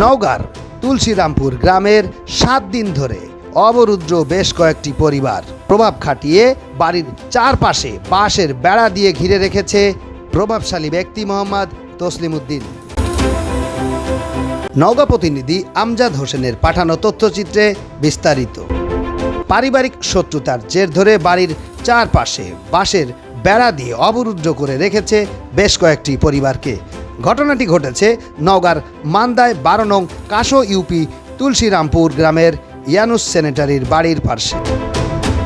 নওগাঁর তুলসীরামপুর গ্রামের সাত দিন ধরে অবরুদ্র বেশ কয়েকটি পরিবার। প্রভাব খাটিয়ে বাড়ির চারপাশে বাঁশের বেড়া দিয়ে ঘিরে রেখেছে প্রভাবশালী ব্যক্তি মোহাম্মদ তসলিম উদ্দিন নওগাঁ প্রতিনিধি আমজাদ হোসেনের পাঠানো তথ্যচিত্রে বিস্তারিত। পারিবারিক শত্রুতার জের ধরে বাড়ির চারপাশে বাঁশের বেড়া দিয়ে অবরুদ্ধ করে রেখেছে বেশ কয়েকটি পরিবারকে। ঘটনাটি ঘটেছে নওগাঁর মান্দায় বারো নং কাশো ইউপি তুলসীরামপুর গ্রামের ইয়ানুস সেনেটারির বাড়ির পার্শ্বে।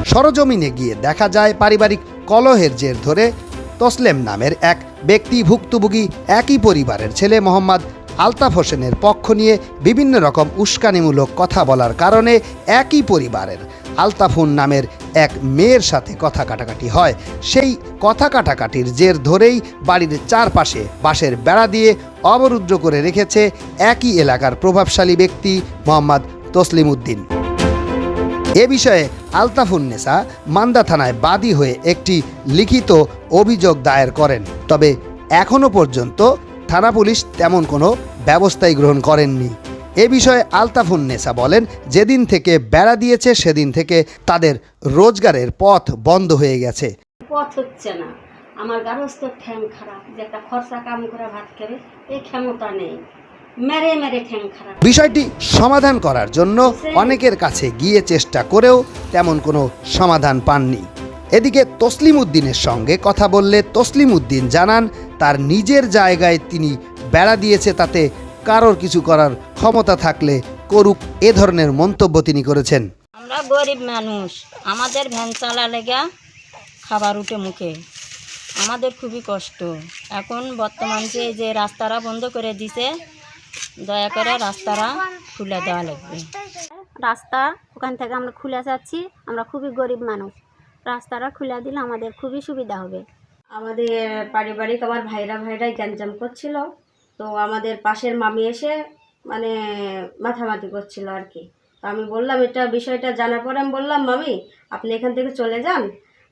সরজমিনে গিয়ে দেখা যায় পারিবারিক কলহের জের ধরে তসলেম নামের এক ব্যক্তি ভুক্তভোগী একই পরিবারের ছেলে মোহাম্মদ আলতাফ হোসেনের পক্ষ নিয়ে বিভিন্ন রকম উস্কানিমূলক কথা বলার কারণে একই পরিবারের আলতাফুন নামের এক মেয়ের সাথে কথা কাটাকাটি হয়। সেই কথা কাটাকাটির জের ধরেই বাড়ির চারপাশে বাঁশের বেড়া দিয়ে অবরুদ্ধ করে রেখেছে একই এলাকার প্রভাবশালী ব্যক্তি মোহাম্মদ তসলিম উদ্দিন এ বিষয়ে আলতাফুন্নেসা মান্দা থানায় বাদী হয়ে একটি লিখিত অভিযোগ দায়ের করেন। তবে এখনও পর্যন্ত থানা পুলিশ তেমন কোনো ব্যবস্থাই গ্রহণ করেননি। এ বিষয়ে আলতাফুন্নেসা বলেন যেদিন থেকে বেড়া দিয়েছে সেদিন থেকে তাদের রোজগারের পথ বন্ধ হয়ে গেছে। পথ হচ্ছে না। আমার গারস্থ ঠ্যাং খারাপ যে একটা খরচা কাম করে ভাত খাবে এই ক্ষমতা নেই। মেরে মেরে ঠ্যাং খারাপ। বিষয়টি সমাধান করার জন্য অনেকের কাছে গিয়ে চেষ্টা করেও তেমন কোনো সমাধান পাননি। এদিকে তসলিম উদ্দিনের সঙ্গে কথা বললে তসলিম উদ্দিন জানান তার নিজের জায়গায় তিনি বেড়া দিয়েছে তাতে কারোর কিছু করার ক্ষমতা থাকলে করুক এ ধরনের মন্তব্য তিনি করেছেন। আমরা গরিব মানুষ আমাদের ভ্যান চালা লেগা খাবার উঠে মুখে। আমাদের খুবই কষ্ট। এখন বর্তমান যে যে রাস্তারা বন্ধ করে দিছে দয়া করে রাস্তারা খুলে দেওয়া লাগবে। রাস্তা ওখান থেকে আমরা খুলে যাচ্ছি। আমরা খুবই গরিব মানুষ। রাস্তাটা খুলে দিলে আমাদের খুবই সুবিধা হবে। আমাদের পারিবারিক আমার ভাইরা ভাইরাই গ্যাঞ্জাম করছিল। তো আমাদের পাশের মামি এসে মানে মাথামাতি করছিল আর কি। তো আমি বললাম, এটা বিষয়টা জানার পরে আমি বললাম, মামি, আপনি এখান থেকে চলে যান।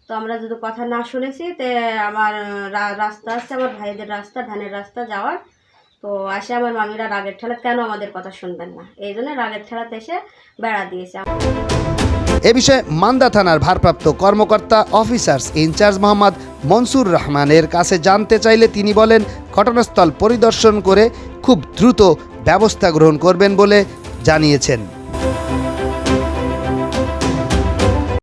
তো আমরা যদি কথা না শুনেছি, তে আমার রাস্তা আছে, আমার ভাইদের রাস্তা, ধানের রাস্তা যাওয়ার। তো আসে আমার মামিরা রাগের ঠেলা, কেন আমাদের কথা শুনবেন না? এই জন্য রাগের ঠেলাতে এসে বেড়া দিয়েছে। এ বিষয়ে মান্দা থানার ভারপ্রাপ্ত কর্মকর্তা অফিসার্স ইনচার্জ মোহাম্মদ মনসুর রহমানের কাছে জানতে চাইলে তিনি বলেন, ঘটনাস্থল পরিদর্শন করে খুব দ্রুত ব্যবস্থা গ্রহণ করবেন বলে জানিয়েছেন।